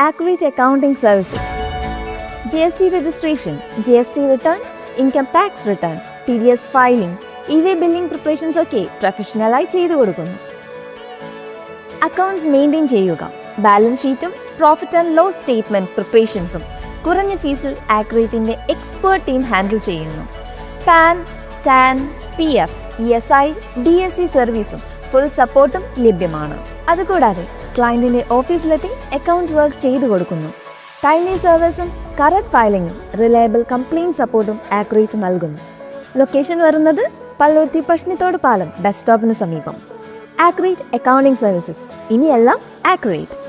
Accurate G S T return income tax return tax D S filing e way billing preparations ഒക്കെ പ്രൊഫഷണലായി ചെയ്തു കൊടുക്കുന്നു. Accounts maintain ചെയ്യുക. Balance ഷീറ്റും profit and loss statement പ്രിപ്പറേഷൻസും കുറഞ്ഞ ഫീസിൽ ആക്രേറ്റിന്റെ എക്സ്പേർട്ട് ടീം ഹാൻഡിൽ ചെയ്യുന്നു. PAN TAN P F E S I D S C സർവീസും ഫുൾ സപ്പോർട്ടും ലഭ്യമാണ്. അതുകൂടാതെ ക്ലയന്റിന്റെ ഓഫീസിലെത്തി അക്കൗണ്ട്സ് വർക്ക് ചെയ്തു കൊടുക്കുന്നു. ടൈംലി സർവീസും കറക്റ്റ് ഫയലിങ്ങും റിലയബിൾ കംപ്ലയിന്റ് സപ്പോർട്ടും ആക്യുറേറ്റ് നൽകുന്നു. ലൊക്കേഷൻ വരുന്നത് പള്ളുരുത്തി പഷ്ണിത്തോട് പാലം ബസ് സ്റ്റോപ്പിന് സമീപം. ആക്യുറേറ്റ് അക്കൗണ്ടിംഗ് സർവീസസ് ഇനിയെല്ലാം ആക്യുറേറ്റ്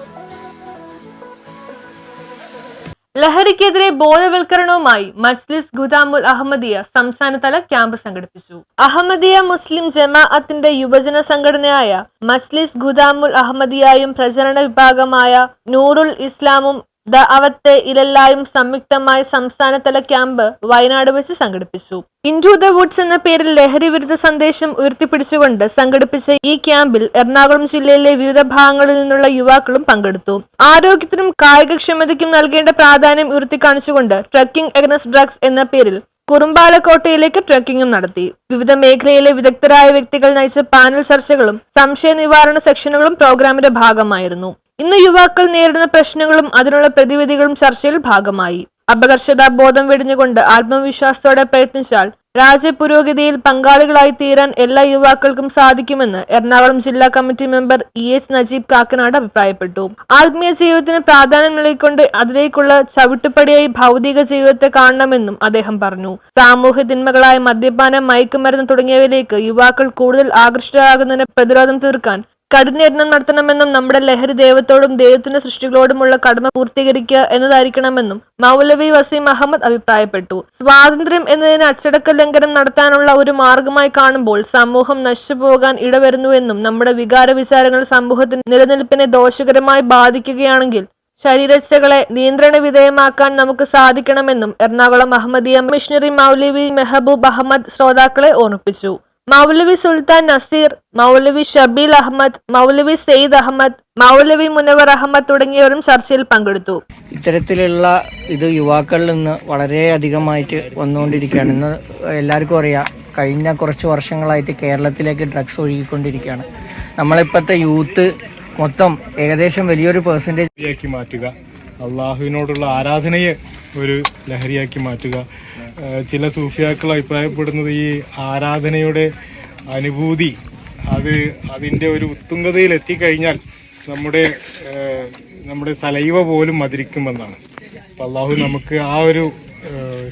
ലഹരിക്കെതിരെ ബോധവൽക്കരണവുമായി മജ്ലിസ് ഖുദാമുൽ അഹമ്മദിയ സംസ്ഥാനതല ക്യാമ്പ് സംഘടിപ്പിച്ചു. അഹമ്മദിയ മുസ്ലിം ജമാഅത്തിന്റെ യുവജന സംഘടനയായ മജ്ലിസ് ഖുദാമുൽ അഹമ്മദിയായും പ്രചരണ വിഭാഗമായ നൂറുൽ ഇസ്ലാമും ദ അവത്തെ ഇലല്ലായും സംയുക്തമായ സംസ്ഥാനതല ക്യാമ്പ് വയനാട് വെച്ച് സംഘടിപ്പിച്ചു. ഇൻഡു ദ വുഡ്സ് എന്ന പേരിൽ ലഹരി വിരുദ്ധ സന്ദേശം ഉയർത്തിപ്പിടിച്ചുകൊണ്ട് സംഘടിപ്പിച്ച ഈ ക്യാമ്പിൽ എറണാകുളം ജില്ലയിലെ വിവിധ ഭാഗങ്ങളിൽ നിന്നുള്ള യുവാക്കളും പങ്കെടുത്തു. ആരോഗ്യത്തിനും കായികക്ഷമതയ്ക്കും നൽകേണ്ട പ്രാധാന്യം ഉയർത്തിക്കാണിച്ചുകൊണ്ട് ട്രക്കിംഗ് അഗനസ്റ്റ് ഡ്രഗ്സ് എന്ന പേരിൽ കുറുമ്പാലക്കോട്ടയിലേക്ക് ട്രക്കിംഗും നടത്തി. വിവിധ മേഖലയിലെ വിദഗ്ധരായ വ്യക്തികൾ നയിച്ച പാനൽ ചർച്ചകളും സംശയ നിവാരണ സെക്ഷനുകളും പ്രോഗ്രാമിന്റെ ഭാഗമായിരുന്നു. ഇന്ന് യുവാക്കൾ നേരിടുന്ന പ്രശ്നങ്ങളും അതിനുള്ള പ്രതിവിധികളും ചർച്ചയിൽ ഭാഗമായി. അപകർഷതാ ബോധം വെടിഞ്ഞുകൊണ്ട് ആത്മവിശ്വാസത്തോടെ പ്രയത്നിച്ചാൽ രാജ്യ പുരോഗതിയിൽ പങ്കാളികളായി തീരാൻ എല്ലാ യുവാക്കൾക്കും സാധിക്കുമെന്ന് എറണാകുളം ജില്ലാ committee member E S Najeeb Kakkanad അഭിപ്രായപ്പെട്ടു. ആത്മീയ ജീവിതത്തിന് പ്രാധാന്യം നൽകിക്കൊണ്ട് അതിലേക്കുള്ള ചവിട്ടുപടിയായി ഭൗതിക ജീവിതത്തെ കാണണമെന്നും അദ്ദേഹം പറഞ്ഞു. സാമൂഹ്യ തിന്മകളായ മദ്യപാനം മയക്കുമരുന്ന് തുടങ്ങിയവയിലേക്ക് യുവാക്കൾ കൂടുതൽ ആകൃഷ്ടരാകുന്നതിന് പ്രതിരോധം തീർക്കാൻ കഠിനയത്നം നടത്തണമെന്നും നമ്മുടെ ലഹരി ദൈവത്തോടും ദൈവത്തിന്റെ സൃഷ്ടികളോടുമുള്ള കടമ പൂർത്തീകരിക്കുക എന്നതായിരിക്കണമെന്നും മൗലവി വസീം അഹമ്മദ് അഭിപ്രായപ്പെട്ടു. സ്വാതന്ത്ര്യം എന്നതിന് അച്ചടക്ക ലംഘനം നടത്താനുള്ള ഒരു മാർഗമായി കാണുമ്പോൾ സമൂഹം നശിച്ചുപോകാൻ ഇടവരുന്നുവെന്നും നമ്മുടെ വികാര വിചാരങ്ങൾ സമൂഹത്തിന്റെ നിലനിൽപ്പിനെ ദോഷകരമായി ബാധിക്കുകയാണെങ്കിൽ ശരീരച്ചകളെ നിയന്ത്രണ വിധേയമാക്കാൻ നമുക്ക് സാധിക്കണമെന്നും എറണാകുളം അഹമ്മദിയ മിഷണറി മൗലവി മെഹബൂബ് അഹമ്മദ് ശ്രോതാക്കളെ ഓർമ്മിപ്പിച്ചു. മൗലവി സുൽത്താൻ നസീർ മൗലവി ഷബീൽ അഹമ്മദ് മൗലവി സെയ്ദ് അഹമ്മദ് മൗലവി മുനവർ അഹമ്മദ് തുടങ്ങിയവരും ചർച്ചയിൽ പങ്കെടുത്തു. ഇത്തരത്തിലുള്ള ഇത് യുവാക്കളിൽ നിന്ന് വളരെ അധികമായിട്ട് വന്നുകൊണ്ടിരിക്കുകയാണ്. ഇന്ന് എല്ലാവർക്കും അറിയാം കഴിഞ്ഞ കുറച്ച് വർഷങ്ങളായിട്ട് കേരളത്തിലേക്ക് ഡ്രഗ്സ് ഒഴുകിക്കൊണ്ടിരിക്കുകയാണ്. നമ്മളിപ്പോഴത്തെ യൂത്ത് മൊത്തം ഏകദേശം വലിയൊരു പെർസെന്റേജ് മാറ്റുക അള്ളാഹുവിനോടുള്ള ആരാധനയെ ഒരു ലഹരിയാക്കി മാറ്റുക ചില സൂഫിയാക്കൾ അഭിപ്രായപ്പെടുന്നത് ഈ ആരാധനയുടെ അനുഭൂതി അത് അതിന്റെ ഒരു ഉത്തുംഗതയിൽ എത്തിക്കഴിഞ്ഞാൽ നമ്മുടെ നമ്മുടെ സലൈവ പോലും മതിരിക്കുമെന്നാണ് അള്ളാഹു നമുക്ക് ആ ഒരു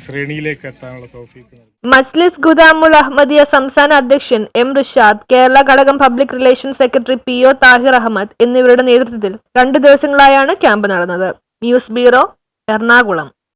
ശ്രേണിയിലേക്ക് എത്താനുള്ള തോഫീക്ക് ഗുദാമുൽ അഹമ്മദിയ സംസ്ഥാന അധ്യക്ഷൻ എം റിഷാദ് കേരള ഘടകം public relation secretary P O Tahir Ahmed എന്നിവരുടെ നേതൃത്വത്തിൽ രണ്ട് ദിവസങ്ങളായാണ് ക്യാമ്പ് നടന്നത്. News bureau Ernakulam.